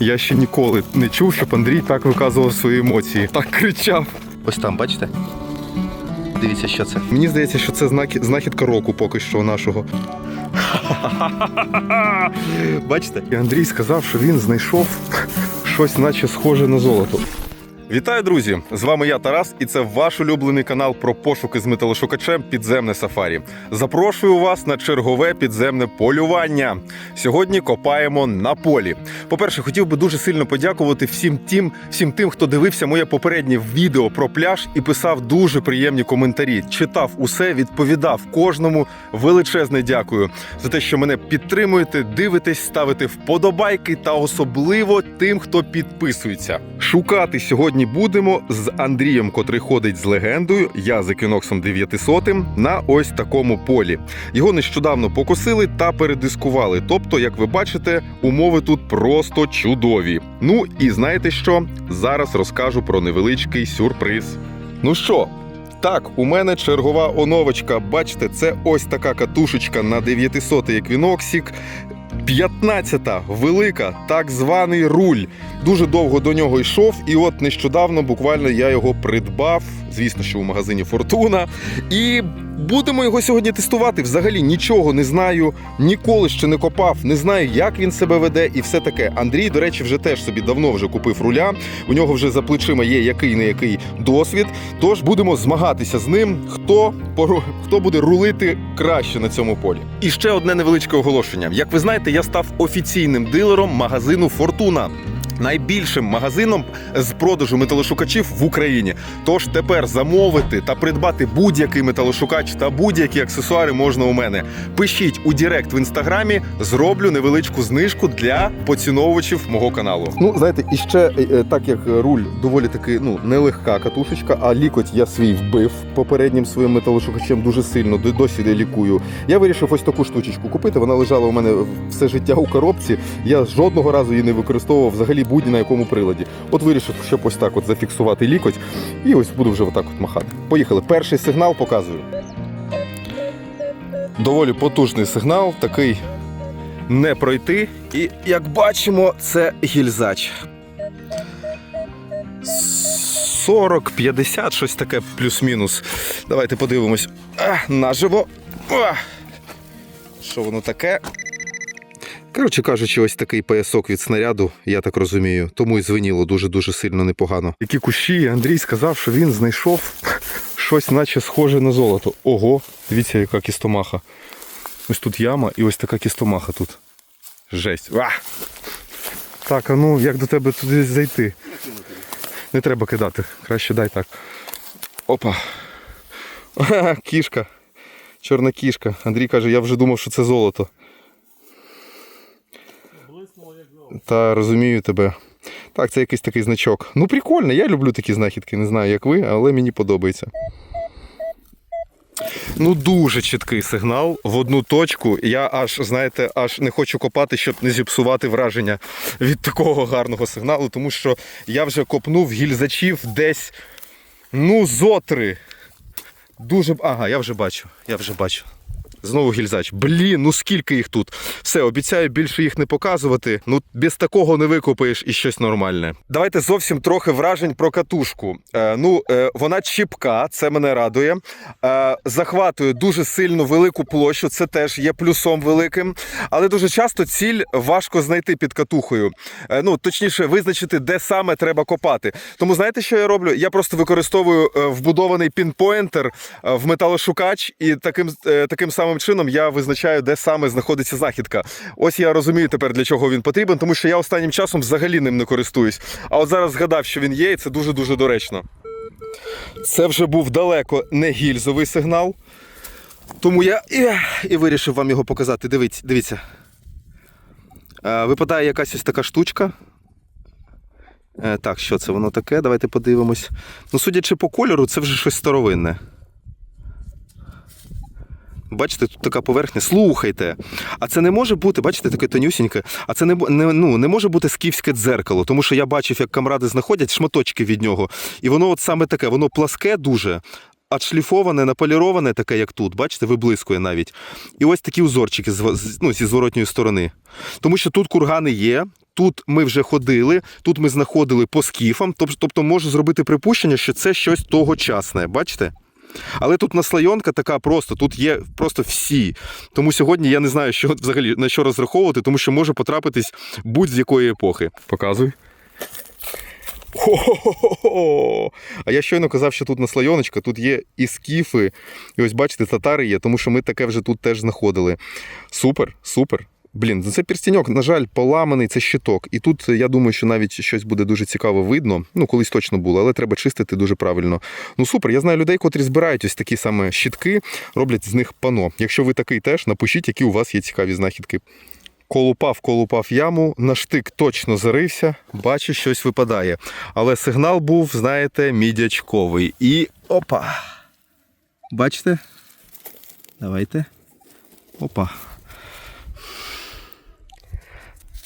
Я ще ніколи не чув, щоб Андрій так виказував свої емоції. Так кричав. Ось там, бачите? Дивіться, що це. Мені здається, що це знаки, знахідка року поки що нашого. Бачите? І Андрій сказав, що він знайшов щось, наче схоже на золото. Вітаю, друзі! З вами я Тарас, і це ваш улюблений канал про пошуки з металошукачем Підземне Сафарі. Запрошую вас на чергове підземне полювання. Сьогодні копаємо на полі. По-перше, хотів би дуже сильно подякувати всім тим, всім тим, хто дивився моє попереднє відео про пляж і писав дуже приємні коментарі. Читав усе, відповідав кожному. Величезне дякую за те, що мене підтримуєте, дивитесь, ставите вподобайки та особливо тим, хто підписується. Шукати сьогодні будемо з Андрієм, котрий ходить з легендою. Я за кіноксом 900 на ось такому полі. Його нещодавно покосили та передискували. Тобто, як ви бачите, умови тут просто чудові. Ну і знаєте що? Зараз розкажу про невеличкий сюрприз. Ну що? Так, у мене чергова оновочка. Бачите, це ось така катушечка на 900 еквіноксік. 15-та велика, так званий руль. Дуже довго до нього йшов, і от нещодавно буквально я його придбав. Звісно, що у магазині Фортуна. І будемо його сьогодні тестувати. Взагалі нічого не знаю, ніколи ще не копав, не знаю, як він себе веде, і все таке. Андрій, до речі, вже теж собі давно вже купив руля. У нього вже за плечима є який не який досвід. Тож будемо змагатися з ним, хто хто буде рулити краще на цьому полі. І ще одне невеличке оголошення. Як ви знаєте, я став офіційним дилером магазину Фортуна. Найбільшим магазином з продажу металошукачів в Україні. Тож тепер замовити та придбати будь-який металошукач та будь-які аксесуари можна у мене. Пишіть у Директ в інстаграмі, зроблю невеличку знижку для поціновувачів мого каналу. Ну знаєте, і ще е, так як руль доволі таки ну нелегка катушечка, а лікоть я свій вбив попереднім своїм металошукачем дуже сильно досі не лікую. Я вирішив ось таку штучечку купити. Вона лежала у мене все життя у коробці. Я жодного разу її не використовував взагалі будь на якому приладі. От вирішив, щоб ось так от зафіксувати лікоть, і ось буду вже отак от махати. Поїхали. Перший сигнал показую. Доволі потужний сигнал, такий не пройти. І як бачимо, це гільзач. 40-50, щось таке плюс-мінус. Давайте подивимось. А, наживо. Що воно таке? Коротше кажучи, ось такий поясок від снаряду, я так розумію. Тому і звеніло дуже-дуже сильно непогано. Які кущі, Андрій сказав, що він знайшов щось, наче схоже на золото. Ого, дивіться, яка кістомаха. Ось тут яма і ось така кістомаха тут. Жесть. А! Так, а ну як до тебе туди зайти? Не треба кидати. Краще дай так. Опа. Кішка. Чорна кішка. Андрій каже, я вже думав, що це золото. Та розумію тебе. Так, це якийсь такий значок. Ну, прикольно, я люблю такі знахідки, не знаю, як ви, але мені подобається. Ну, дуже чіткий сигнал в одну точку. Я аж, знаєте, аж не хочу копати, щоб не зіпсувати враження від такого гарного сигналу, тому що я вже копнув гільзачів десь, ну, зотри. Дуже. Ага, я вже бачу, я вже бачу. Знову гільзач. Блін, ну скільки їх тут. Все, обіцяю більше їх не показувати. Ну, без такого не викопаєш і щось нормальне. Давайте зовсім трохи вражень про катушку. Е, ну, е, вона чіпка, це мене радує. Е, захватує дуже сильно велику площу, це теж є плюсом великим. Але дуже часто ціль важко знайти під катухою. Е, ну, точніше, визначити, де саме треба копати. Тому знаєте, що я роблю? Я просто використовую е, вбудований пінпоінтер е, в металошукач, і таким, е, таким самим чином я визначаю, де саме знаходиться знахідка. Ось я розумію тепер, для чого він потрібен, тому що я останнім часом взагалі ним не користуюсь. А от зараз згадав, що він є, і це дуже-дуже доречно. Це вже був далеко не гільзовий сигнал. Тому я і, і вирішив вам його показати. Дивіться, дивіться. Е, Випадає якась ось така штучка. Е, Так, що це воно таке? Давайте подивимось. Ну, судячи по кольору, це вже щось старовинне. Бачите, тут така поверхня. Слухайте. А це не може бути, бачите, таке тонюсіньке. А це не, не, ну, не може бути скіфське дзеркало, тому що я бачив, як камради знаходять шматочки від нього. І воно от саме таке, воно пласке дуже, отшліфоване, наполіроване, таке, як тут. Бачите, виблискує навіть. І ось такі узорчики ну, зі зворотньої сторони. Тому що тут кургани є, тут ми вже ходили, тут ми знаходили по скіфам, тобто можу зробити припущення, що це щось тогочасне. Бачите? Але тут наслайонка така просто, тут є просто всі. Тому сьогодні я не знаю, що взагалі на що розраховувати, тому що може потрапитись будь-з якої епохи. Показуй. Хо-хо-хо-хо! А я щойно казав, що тут наслайоночка, тут є і скіфи, і ось бачите, татари є, тому що ми таке вже тут теж знаходили. Супер, супер. Блін, ну це перстіньок, на жаль, поламаний, це щиток. І тут я думаю, що навіть щось буде дуже цікаво видно. Ну, колись точно було, але треба чистити дуже правильно. Ну супер, я знаю людей, котрі збирають ось такі саме щитки, роблять з них пано. Якщо ви такий теж, напишіть, які у вас є цікаві знахідки. Колупав, колупав яму, на штик точно зарився, бачу, щось випадає. Але сигнал був, знаєте, мідячковий. І опа. Бачите? Давайте. Опа.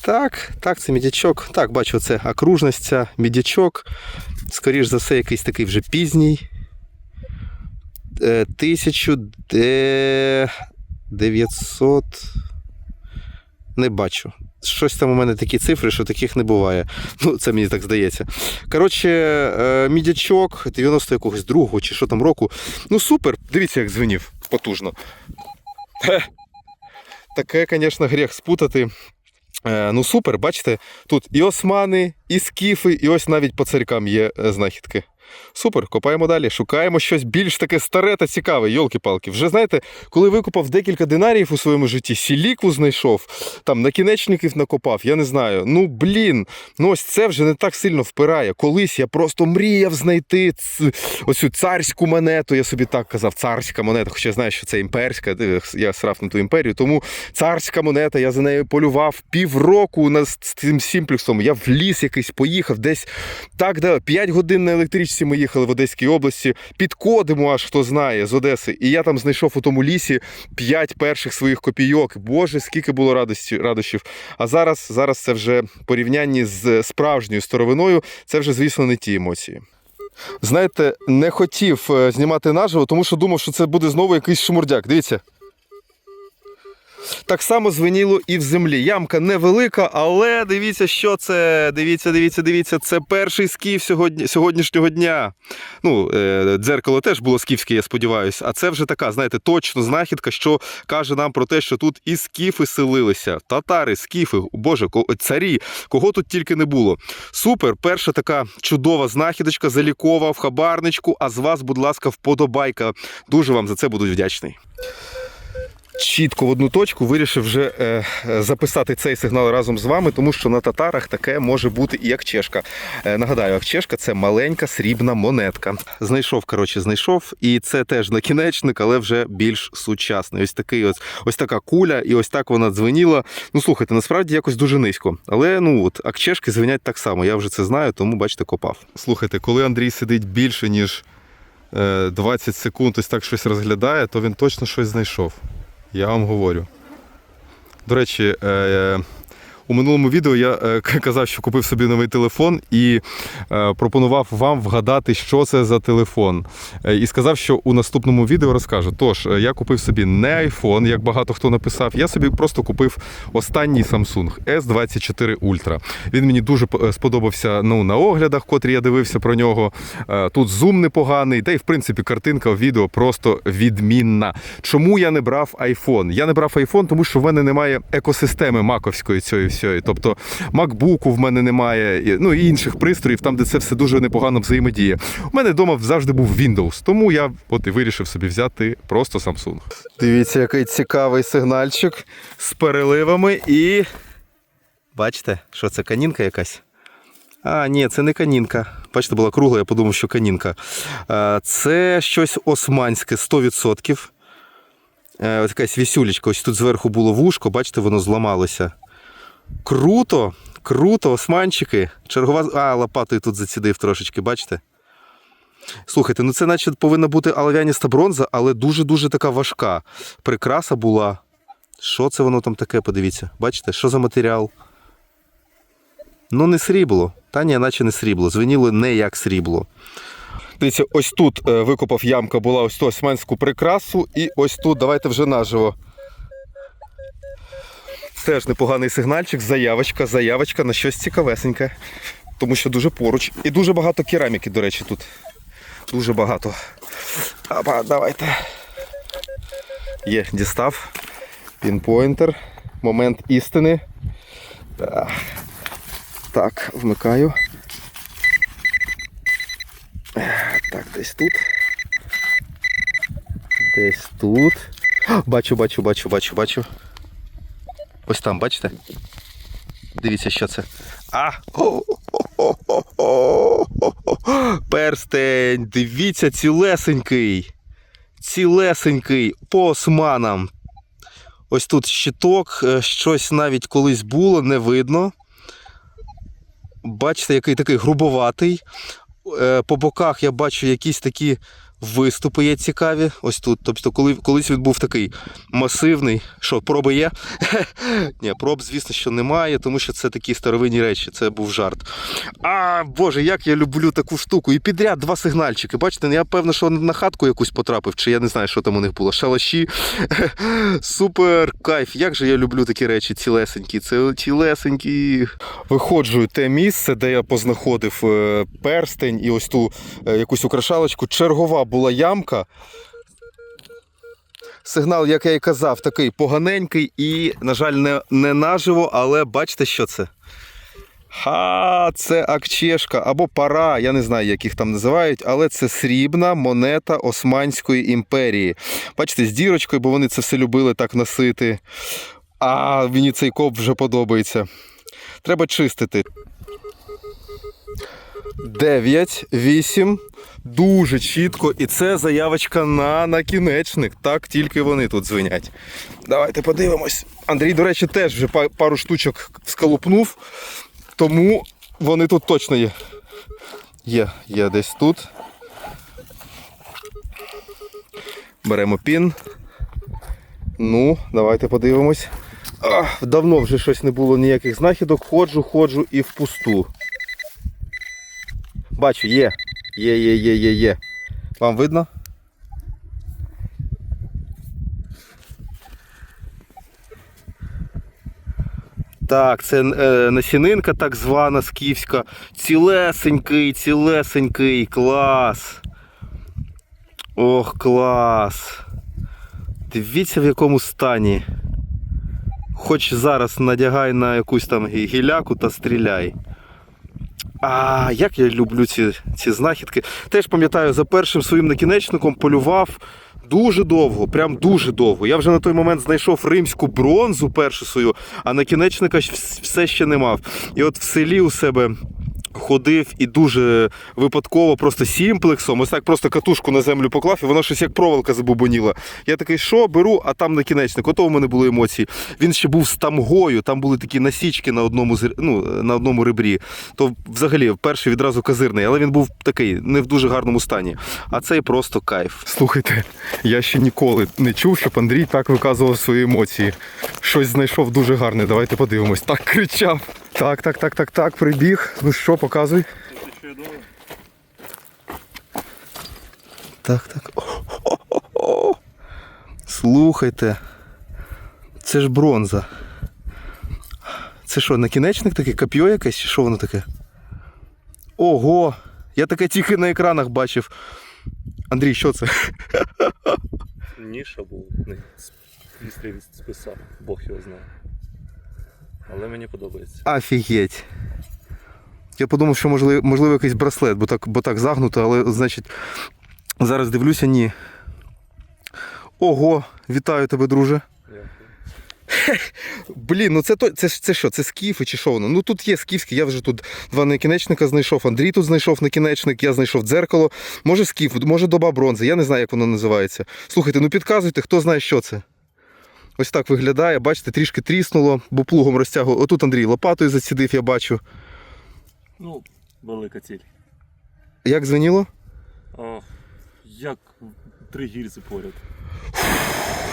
Так, так, це мідячок. Так, бачу, це окружність, ця мідячок. Скоріш за все, якийсь такий вже пізній. Е, 1900. Не бачу. Щось там у мене такі цифри, що таких не буває. Ну, це мені так здається. Коротше, е, мідячок 90 якогось другого чи що там року. Ну, супер. Дивіться, як дзвенів. Потужно. Таке, звісно, гріх спутати. Е, ну, супер, бачите, тут і османи, і скіфи, і ось навіть по царькам є е, знахідки. Супер, копаємо далі, шукаємо щось більш таке старе та цікаве, йолки-палки. Вже знаєте, коли викопав декілька динаріїв у своєму житті, сілікву знайшов, там накінечників накопав, я не знаю. Ну блін, ну ось це вже не так сильно впирає. Колись я просто мріяв знайти ц... ось цю царську монету. Я собі так казав, царська монета, хоча я знаю, що це імперська, е, я срав на ту імперію. Тому царська монета, я за нею полював півроку з цим сімплексом. Я в ліс якийсь поїхав, десь так, да, 5 годин на електричці ми їхали в Одеській області, під Кодиму аж хто знає з Одеси. І я там знайшов у тому лісі 5 перших своїх копійок. Боже, скільки було радості, радощів. А зараз, зараз це вже порівнянні з справжньою старовиною, це вже, звісно, не ті емоції. Знаєте, не хотів е, знімати наживо, тому що думав, що це буде знову якийсь шумурдяк. Дивіться. Так само звеніло і в землі. Ямка невелика, але дивіться, що це. Дивіться, дивіться, дивіться. Це перший скіф сьогодні, сьогоднішнього дня. Ну, е, дзеркало теж було скіфське, я сподіваюся. А це вже така, знаєте, точно знахідка, що каже нам про те, що тут і скіфи селилися. Татари, скіфи, боже, царі, кого тут тільки не було. Супер, перша така чудова знахідочка, залікова в хабарничку. А з вас, будь ласка, вподобайка. Дуже вам за це буду вдячний чітко в одну точку вирішив вже е, е, записати цей сигнал разом з вами, тому що на татарах таке може бути і як чешка. Е, нагадаю, як чешка це маленька срібна монетка. Знайшов, коротше, знайшов, і це теж накінечник, але вже більш сучасний. Ось такий ось ось така куля, і ось так вона дзвеніла. Ну слухайте, насправді якось дуже низько. Але ну от акчешки звенять так само. Я вже це знаю, тому бачите, копав. Слухайте, коли Андрій сидить більше ніж е, 20 секунд, ось так щось розглядає, то він точно щось знайшов. Я вам говорю. До речі, е, у минулому відео я е, казав, що купив собі новий телефон і е, пропонував вам вгадати, що це за телефон. Е, І сказав, що у наступному відео розкажу. Тож, я купив собі не iPhone, як багато хто написав. Я собі просто купив останній Samsung S24 Ultra. Він мені дуже сподобався ну, на оглядах, котрі я дивився про нього. Тут зум непоганий, та й в принципі картинка в відео просто відмінна. Чому я не брав iPhone? Я не брав iPhone, тому що в мене немає екосистеми маковської цієї всієї. Тобто MacBook в мене немає, ну і інших пристроїв, там, де це все дуже непогано взаємодіє. У мене вдома завжди був Windows, тому я от і вирішив собі взяти просто Samsung. Дивіться, який цікавий сигнальчик з переливами і. Бачите, що це канінка якась? А, ні, це не канінка. Бачите, була кругла, я подумав, що канінка. Це щось османське 100%. Е, Ось якась вісюлечка. Ось тут зверху було вушко, бачите, воно зламалося. Круто, круто, османчики. Чергова. А, лопатою тут зацідив трошечки, бачите? Слухайте, ну це наче повинна бути олов'яніста бронза, але дуже-дуже така важка. Прикраса була. Що це воно там таке? Подивіться. Бачите, що за матеріал? Ну, не срібло. Та ні, наче не срібло. Звеніло не як срібло. Дивіться, ось тут е, викопав ямка, була ось ту османську прикрасу, і ось тут, давайте вже наживо. Теж непоганий сигнальчик, заявочка, заявочка на щось цікавесеньке. Тому що дуже поруч. І дуже багато кераміки, до речі, тут. Дуже багато. Апа, давайте. Є, дістав. Пінпойнтер. Момент істини. Так, так вмикаю. Так, десь тут. Десь тут. Бачу, бачу, бачу, бачу, бачу. Ось там, бачите? Дивіться, що це. А! О-о-о-о-о-о-о! Перстень! Дивіться, цілесенький. Цілесенький по османам. Ось тут щиток, е, щось навіть колись було, не видно. Бачите, який такий грубоватий. Е, По боках я бачу якісь такі виступи є цікаві. Ось тут. Тобто, коли, колись він був такий масивний. Що, проби є? Ні, проб, звісно, що немає, тому що це такі старовинні речі, це був жарт. А, Боже, як я люблю таку штуку. І підряд два сигнальчики. Бачите, я певно, що на хатку якусь потрапив, чи я не знаю, що там у них було. Шалаші. Супер кайф. Як же я люблю такі речі, цілесенькі. Це цілесенькі. Виходжу те місце, де я познаходив е, перстень і ось ту е, якусь украшалочку. Чергова була ямка. Сигнал, як я і казав, такий поганенький і, на жаль, не, не наживо, але бачите, що це? Ха, це акчешка або пара, я не знаю, як їх там називають, але це срібна монета Османської імперії. Бачите, з дірочкою, бо вони це все любили так носити. А мені цей коп вже подобається. Треба чистити. 9, 8. Дуже чітко. І це заявочка на накінечник. Так тільки вони тут дзвенять. Давайте подивимось. Андрій, до речі, теж вже пару штучок скалупнув. Тому вони тут точно є. Є, є десь тут. Беремо пін. Ну, давайте подивимось. Ах, давно вже щось не було ніяких знахідок. Ходжу, ходжу і впусту. Бачу, є. Є, є, є, є, є. Вам видно? Так, це е, насінинка так звана скіфська. Цілесенький, цілесенький, клас. Ох, клас. Дивіться в якому стані. Хоч зараз надягай на якусь там гі- гіляку та стріляй. А як я люблю ці, ці знахідки. Теж пам'ятаю, за першим своїм накінечником полював дуже довго, прям дуже довго. Я вже на той момент знайшов римську бронзу першу свою, а накінечника все ще не мав. І от в селі у себе. Ходив і дуже випадково, просто сімплексом, ось так просто катушку на землю поклав, і воно щось як проволока забубоніла. Я такий, що беру, а там накінечник. Ото у мене були емоції. Він ще був з тамгою, там були такі насічки на одному ну, на одному ребрі. То взагалі перший відразу казирний, але він був такий не в дуже гарному стані. А цей просто кайф. Слухайте, я ще ніколи не чув, щоб Андрій так виказував свої емоції. Щось знайшов дуже гарне. Давайте подивимось. Так кричав. Так, так, так, так, так, прибіг. Ну що, показуй. Так, так. О-о-о-о. Слухайте. Це ж бронза. Це що, накінечник такий, коп'є якесь, що воно таке? Ого! Я таке тільки на екранах бачив. Андрій, що це? Ніша не після списав, Бог його знає. Але мені подобається. Офігеть. Я подумав, що можливо, можливо якийсь браслет, бо так, бо так загнуто, але значить. Зараз дивлюся, ні. Ого, вітаю тебе, друже. Блін, ну це то це, це що? Це скіфи чи що воно? Ну тут є скіфські, я вже тут два накінечника знайшов. Андрій тут знайшов накінечник, я знайшов дзеркало. Може скіф, може доба бронзи. Я не знаю, як воно називається. Слухайте, ну підказуйте, хто знає, що це. Ось так виглядає, бачите, трішки тріснуло, бо плугом розтягував. Отут Андрій лопатою зацідив, я бачу. Ну, велика ціль. Як звеніло? А, як три гільзи поряд.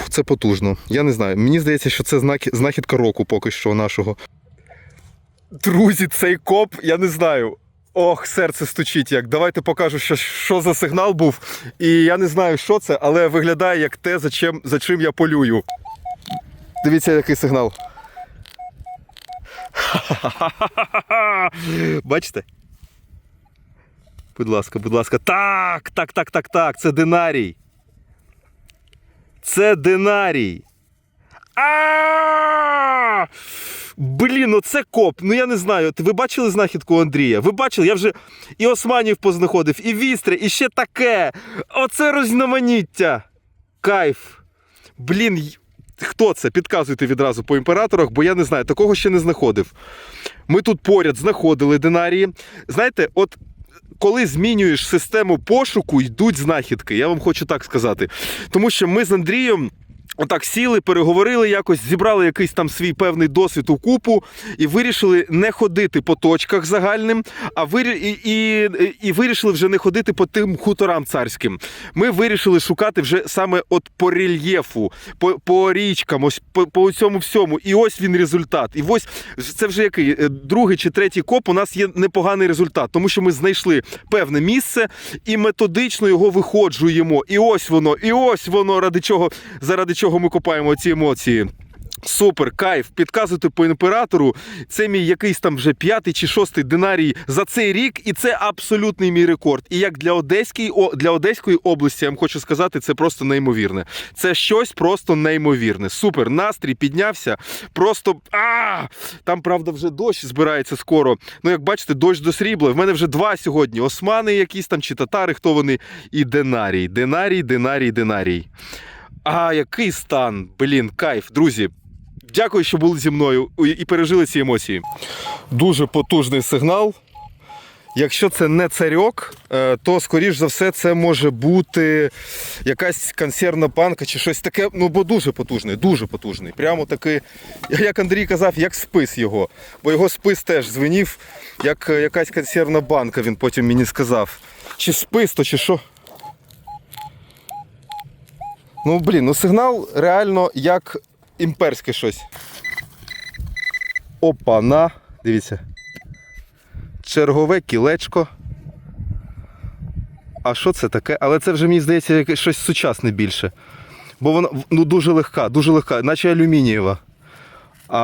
Це потужно. Я не знаю. Мені здається, що це знахідка року поки що нашого. Друзі, цей коп, я не знаю. Ох, серце стучить як. Давайте покажу, що, що за сигнал був. І я не знаю, що це, але виглядає як те, за чим, за чим я полюю. Дивіться, який сигнал. Бачите? Будь ласка, будь ласка. Так, так, так, так, так. Це динарій. Це динарій. Блін, ну це коп. Ну я не знаю. Ви бачили знахідку Андрія? Ви бачили? Я вже і Османів познаходив, і Вістри, і ще таке. Оце розноманіття. Кайф. Блін, хто це? Підказуйте відразу по імператорах, бо я не знаю, такого ще не знаходив. Ми тут поряд знаходили динарії. Знаєте, от коли змінюєш систему пошуку, йдуть знахідки. Я вам хочу так сказати. Тому що ми з Андрієм. Отак сіли, переговорили якось, зібрали якийсь там свій певний досвід у купу і вирішили не ходити по точках загальним, а вирі... і, і, і вирішили вже не ходити по тим хуторам царським. Ми вирішили шукати вже саме от по рельєфу, по, по річкам, ось по, по цьому всьому. І ось він результат. І ось це вже який е, другий чи третій коп. У нас є непоганий результат, тому що ми знайшли певне місце і методично його виходжуємо. І ось воно, і ось воно, ради чого, заради чого ми копаємо ці емоції. Супер, кайф, підказуйте по імператору. Це мій якийсь там вже п'ятий чи шостий динарій за цей рік, і це абсолютний мій рекорд. І як для Одеської, для Одеської області, я вам хочу сказати, це просто неймовірне. Це щось просто неймовірне. Супер, настрій піднявся. Просто а там, правда, вже дощ збирається скоро. Ну, як бачите, дощ до срібла. В мене вже два сьогодні: османи, якісь там чи татари, хто вони, і динарій. Динарій, динарій, динарій. А, який стан! Блін, кайф, друзі. Дякую, що були зі мною і пережили ці емоції. Дуже потужний сигнал. Якщо це не царьок, е, то скоріш за все це може бути якась консервна банка чи щось таке. Ну бо дуже потужний, дуже потужний. Прямо такий, як Андрій казав, як спис його. Бо його спис теж звенів, як е, якась консервна банка, він потім мені сказав. Чи спис, то чи що. Ну, блін, ну сигнал реально як імперське щось. Опа, на. Дивіться. Чергове кілечко. А що це таке? Але це вже, мені здається, якесь щось сучасне більше. Бо вона ну, дуже легка, дуже легка, наче алюмінієва. А,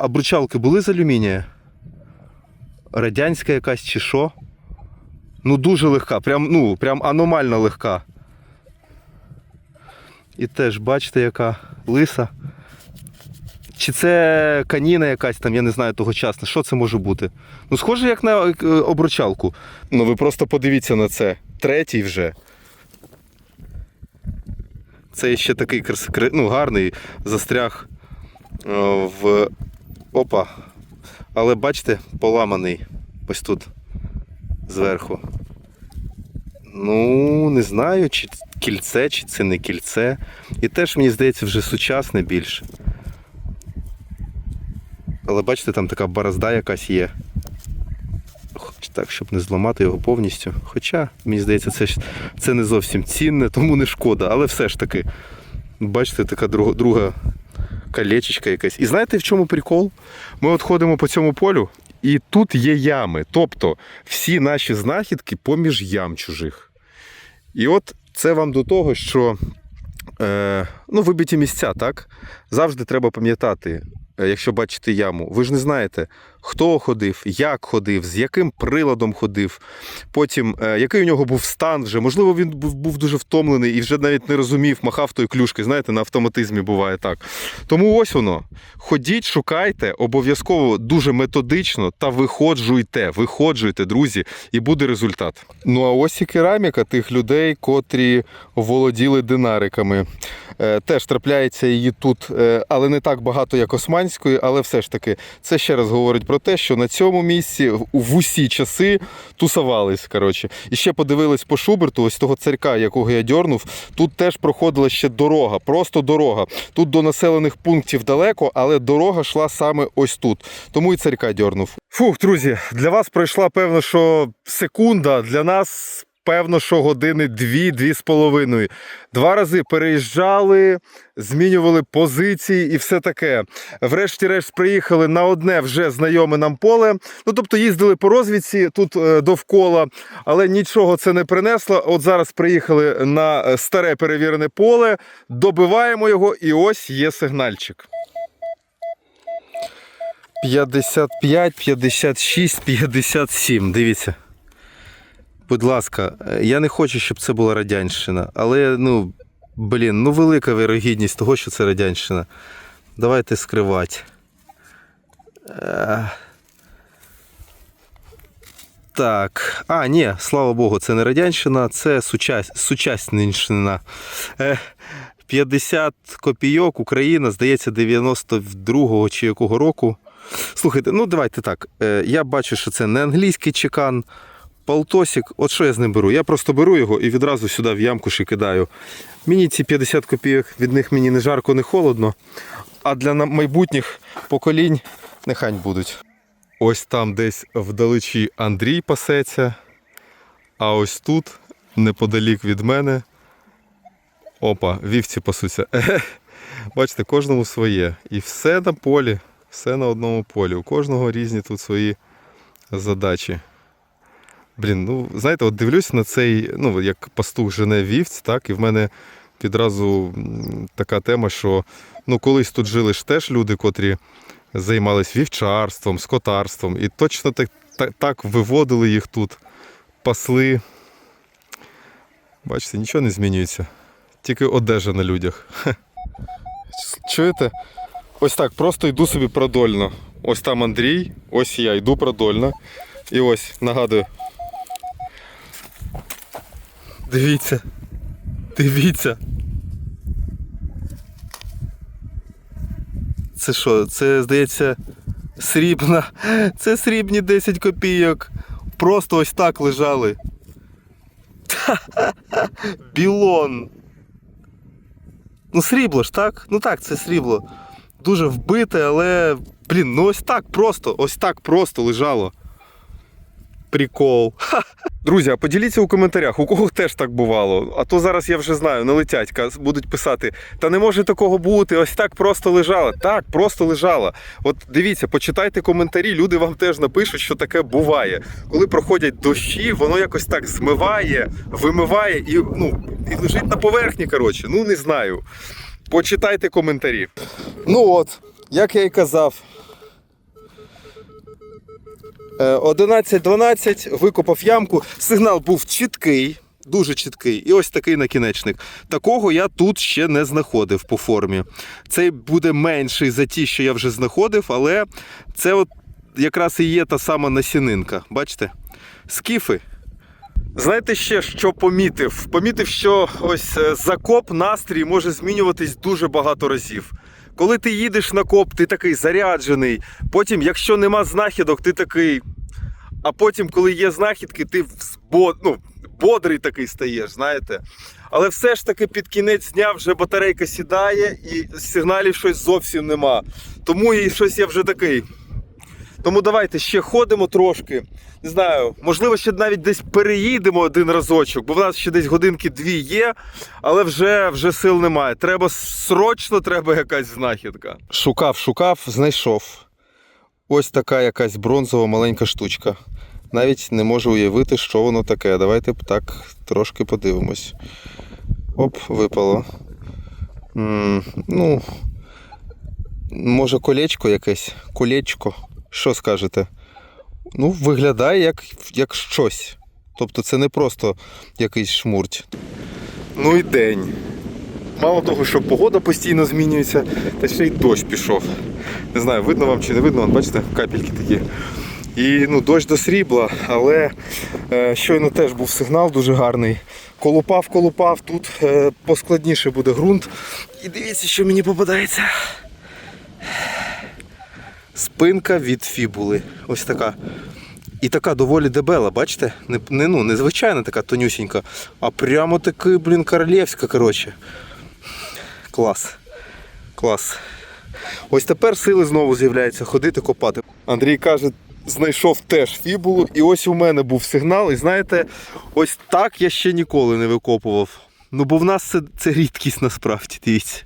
а бручалки були з алюмінія? Радянська якась чи що? Ну, дуже легка, прям, ну, прям аномально легка. І теж бачите, яка лиса. Чи це каніна якась там, я не знаю тогочасна. Що це може бути? Ну, схоже, як на е, обручалку. Ну, ви просто подивіться на це. Третій вже. Це ще такий крас... ну, гарний застряг е, в. Опа. Але бачите, поламаний ось тут зверху. Ну, не знаю, чи кільце, чи це не кільце. І теж, мені здається, вже сучасне більше. Але бачите, там така борозда якась є. Хоч Так, щоб не зламати його повністю. Хоча, мені здається, це, це не зовсім цінне, тому не шкода. Але все ж таки, бачите, така друга, друга колечечка якась. І знаєте, в чому прикол? Ми от ходимо по цьому полю, і тут є ями. Тобто всі наші знахідки поміж ям чужих. І от це вам до того, що е, ну, вибиті місця, так? Завжди треба пам'ятати, е, якщо бачите яму. Ви ж не знаєте, хто ходив, як ходив, з яким приладом ходив, потім е, який у нього був стан вже. Можливо, він був, дуже втомлений і вже навіть не розумів, махав тою клюшки. Знаєте, на автоматизмі буває так. Тому ось воно. Ходіть, шукайте, обов'язково дуже методично та виходжуйте, виходжуйте, друзі, і буде результат. Ну а ось і кераміка тих людей, котрі володіли динариками. Е, теж трапляється її тут, е, але не так багато, як османської, але все ж таки, це ще раз говорить про те, що на цьому місці в усі часи тусувались. Коротше. І ще подивились по Шуберту, ось того царька, якого я дьорнув. Тут теж проходила ще дорога, просто дорога. Тут до населених пунктів далеко, але дорога йшла саме ось тут. Тому і царька дьорнув. Фух, друзі, для вас пройшла певно, що секунда, для нас. Певно, що години дві-дві з половиною. Два рази переїжджали, змінювали позиції і все таке. Врешті-решт приїхали на одне вже знайоме нам поле. Ну тобто їздили по розвідці тут е, довкола, але нічого це не принесло. От зараз приїхали на е, старе перевірене поле, добиваємо його, і ось є сигнальчик. 55, 56, 57. Дивіться. Будь ласка, е, я не хочу, щоб це була радянщина, але ну, блін, ну велика вирогідність того, що це радянщина. Давайте скривати. Е, Так. А, ні, слава Богу, це не радянщина, це сучас... сучасненщина. Е, 50 копійок Україна, здається, 92-го чи якого року. Слухайте, ну давайте так. Я бачу, що це не англійський чекан, полтосик. От що я з ним беру? Я просто беру його і відразу сюди в ямкуші кидаю. Мені ці 50 копійок, від них мені не жарко, не холодно. А для майбутніх поколінь нехай будуть. Ось там десь вдалечі Андрій пасеться. А ось тут, неподалік від мене. Опа, вівці пасуться. Бачите, кожному своє. І все на полі, все на одному полі. У кожного різні тут свої задачі. Блін, ну знаєте, от дивлюсь на цей, ну, як пастух жене вівць, так, і в мене відразу така тема, що ну, колись тут жили ж теж люди, котрі займались вівчарством, скотарством, і точно так, так, так виводили їх тут, пасли. Бачите, нічого не змінюється. Тільки одежа на людях. Чуєте? Ось так, просто йду собі продольно. Ось там Андрій, ось я йду продольно. І ось, нагадую. Дивіться. Дивіться. Це що? Це, здається, срібна. Це срібні 10 копійок. Просто ось так лежали. Білон. Ну, срібло ж, так? Ну так, це срібло. Дуже вбите, але. Блін, ну ось так просто, ось так просто лежало. Прикол. Ха. Друзі, а поділіться у коментарях, у кого теж так бувало. А то зараз я вже знаю, налетять, ка- будуть писати: та не може такого бути, ось так просто лежала. Так, просто лежала. От дивіться, почитайте коментарі, люди вам теж напишуть, що таке буває. Коли проходять дощі, воно якось так змиває, вимиває і, ну, і лежить на поверхні. Коротше, ну не знаю. Почитайте коментарі. Ну от, як я і казав. Е, 11-12 викопав ямку. Сигнал був чіткий, дуже чіткий. І ось такий накінечник. Такого я тут ще не знаходив по формі. Цей буде менший за ті, що я вже знаходив, але це от якраз і є та сама насінинка. Бачите? Скіфи. Знаєте ще, що помітив? Помітив, що ось е, закоп настрій може змінюватись дуже багато разів. Коли ти їдеш на коп, ти такий заряджений. Потім, якщо нема знахідок, ти такий. А потім, коли є знахідки, ти взбо- ну, бодрий такий стаєш, знаєте. Але все ж таки під кінець дня вже батарейка сідає і сигналів щось зовсім нема. Тому і щось я вже такий. Тому давайте ще ходимо трошки. Не знаю, можливо, ще навіть десь переїдемо один разочок, бо в нас ще десь годинки дві є, але вже, вже сил немає. Треба срочно, треба якась знахідка. Шукав, шукав, знайшов. Ось така якась бронзова маленька штучка. Навіть не можу уявити, що воно таке. Давайте так трошки подивимось. Оп, випало. М, ну, може, колечко якесь? Колечко. Що скажете? Ну, виглядає як, як щось. Тобто це не просто якийсь шмурть. Ну і день. Мало того, що погода постійно змінюється, та ще й дощ пішов. Не знаю, видно вам чи не видно, Вон, бачите, капельки такі. І ну, дощ до срібла, але е, щойно теж був сигнал дуже гарний. Колупав, колупав, тут е, поскладніше буде ґрунт. І дивіться, що мені попадається. Спинка від фібули. Ось така. І така доволі дебела, бачите? Не, не, ну, не звичайна така тонюсінька, а прямо таки, блін, королівська, коротше. Клас. Клас. Ось тепер сили знову з'являються ходити, копати. Андрій каже, знайшов теж фібулу, і ось у мене був сигнал. І знаєте, ось так я ще ніколи не викопував. Ну, бо в нас це, це рідкість насправді, дивіться.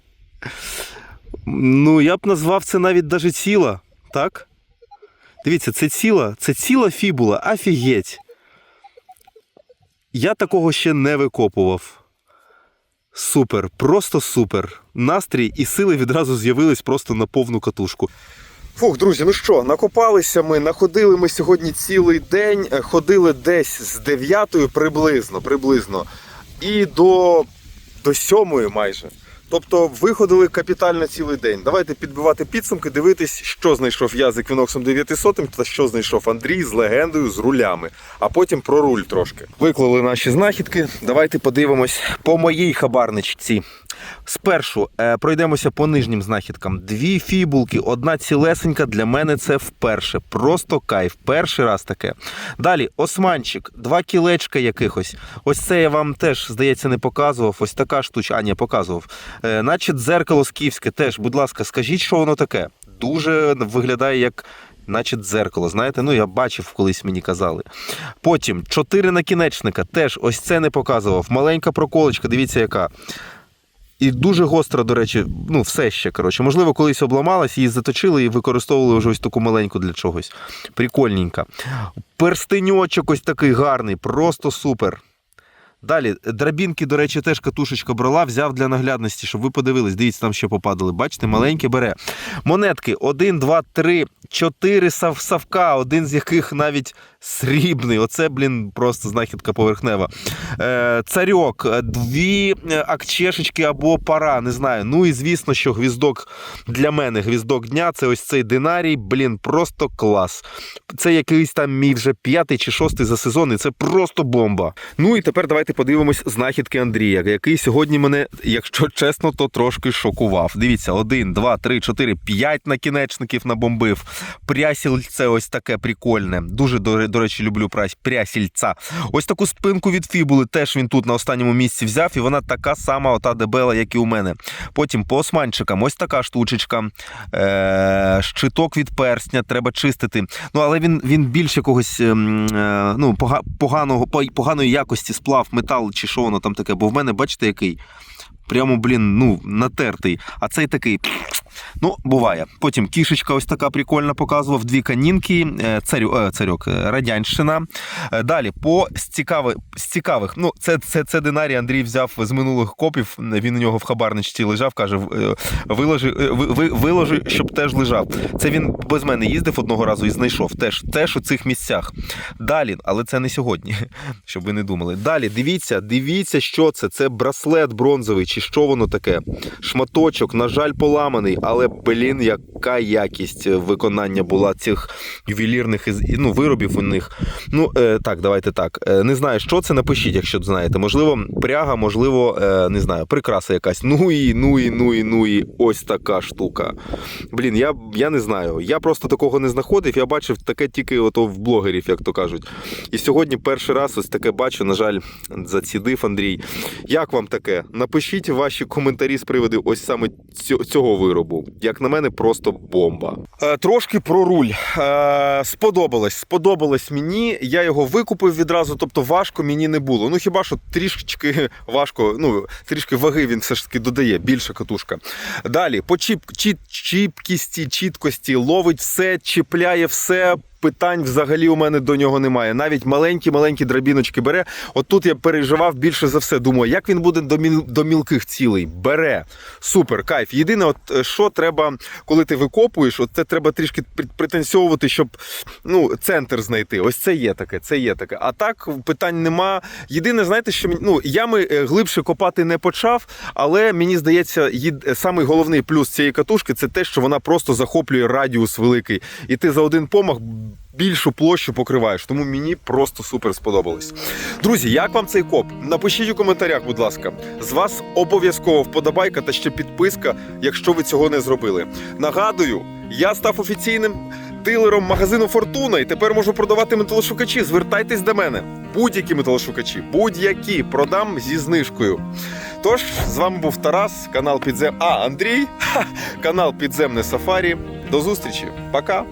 Ну, я б назвав це навіть даже ціла, так? Дивіться, це ціла, це ціла фібула, офігеть. Я такого ще не викопував. Супер, просто супер. Настрій і сили відразу з'явились просто на повну катушку. Фух, друзі, ну що, накопалися ми, находили ми сьогодні цілий день, е, ходили десь з 9 приблизно, приблизно, і до, до 7 майже. Тобто виходили капітально цілий день. Давайте підбивати підсумки, дивитись, що знайшов я з еквіноксом 900 та що знайшов Андрій з легендою з рулями. А потім про руль трошки. Виклали наші знахідки. Давайте подивимось по моїй хабарничці. Спершу е, пройдемося по нижнім знахідкам. Дві фібулки, одна цілесенька. Для мене це вперше. Просто кайф. Перший раз таке. Далі османчик, два кілечка якихось. Ось це я вам теж, здається, не показував. Ось така штучка. А, ні, показував. Е, наче дзеркало скіфське теж, будь ласка, скажіть, що воно таке. Дуже виглядає як. Наче дзеркало, знаєте, ну я бачив, колись мені казали. Потім чотири накінечника, теж ось це не показував. Маленька проколочка, дивіться, яка. І дуже гостра, до речі, ну, все ще, коротше. Можливо, колись обламалась, її заточили і використовували вже ось таку маленьку для чогось. Прикольненька. Перстеньочок ось такий гарний, просто супер. Далі, драбінки, до речі, теж катушечка брала, взяв для наглядності, щоб ви подивились. Дивіться, там ще попадали. Бачите, маленьке бере. Монетки 1, 2, 3, 4 сав савка, один з яких навіть срібний. Оце, блін, просто знахідка поверхнева. Е, царьок, е, дві е, акчешечки або пара, не знаю. Ну і звісно, що гвіздок для мене, гвіздок дня це ось цей динарій. Блін, просто клас. Це якийсь там мій вже п'ятий чи шостий за сезон, і це просто бомба. Ну і тепер давайте подивимось знахідки Андрія, який сьогодні мене, якщо чесно, то трошки шокував. Дивіться, один, два, три, чотири, п'ять накінечників набомбив. Прясільце ось таке прикольне. Дуже, до, до речі, люблю прясільця. Ось таку спинку від фібули теж він тут на останньому місці взяв, і вона така сама, ота дебела, як і у мене. Потім по османчикам, ось така штучечка. Е, щиток від персня, треба чистити. Ну, але він, він більш якогось ем, е, ну, поганого, поганої якості сплав, метал чи що воно там таке. Бо в мене, бачите, який. Прямо, блін, ну, натертий. А цей такий. Ну, буває. Потім кішечка ось така прикольна показував. Дві канінки, е, царю, е, царьок, е, радянщина. Далі, по з цікавих, з цікавих. Ну, це, це, це динарій Андрій взяв з минулих копів. Він у нього в хабарничці лежав, каже: виложи, ви, ви, виложи, щоб теж лежав. Це він без мене їздив одного разу і знайшов. Теж, теж у цих місцях. Далі, але це не сьогодні, щоб ви не думали. Далі, дивіться, дивіться, що це. Це браслет бронзовий, чи що воно таке. Шматочок, на жаль, поламаний, але блін, яка якість виконання була цих ювелірних ну, виробів у них. Ну е, так, давайте так. Е, не знаю, що це. Напишіть, якщо знаєте. Можливо, пряга, можливо, е, не знаю, прикраса якась. Ну і ну і ну і ну і ось така штука. Блін, я, я не знаю. Я просто такого не знаходив. Я бачив таке тільки ото в блогерів, як то кажуть. І сьогодні перший раз ось таке бачу. На жаль, зацідив Андрій. Як вам таке? Напишіть ваші коментарі з приводу ось саме цього виробу. Як на мене, просто бомба. Е, трошки про руль. Е, сподобалось. Сподобалось мені. Я його викупив відразу, тобто важко мені не було. Ну хіба що трішечки важко, ну трішки ваги він все ж таки додає, більша катушка. Далі, по чіп, чіп, чіпкісті, чіткості, ловить все, чіпляє все. Питань взагалі у мене до нього немає. Навіть маленькі-маленькі драбіночки бере. От тут я переживав більше за все. Думаю, як він буде до, міл, до мілких цілей. Бере. Супер, кайф. Єдине, от е, що треба, коли ти викопуєш, от це треба трішки при- пританцьовувати, щоб ну, центр знайти. Ось це є таке, це є таке. А так питань нема. Єдине, знаєте, що ну, ями е, глибше копати не почав, але мені здається, єд... самий головний плюс цієї катушки це те, що вона просто захоплює радіус великий. І ти за один помах більшу площу покриваєш. Тому мені просто супер сподобалось. Друзі, як вам цей коп? Напишіть у коментарях, будь ласка. З вас обов'язково вподобайка та ще підписка, якщо ви цього не зробили. Нагадую, я став офіційним дилером магазину Фортуна і тепер можу продавати металошукачі. Звертайтесь до мене. Будь-які металошукачі, будь-які продам зі знижкою. Тож, з вами був Тарас, канал Підзем. А, Андрій, ха, канал Підземне Сафарі. До зустрічі. Пока.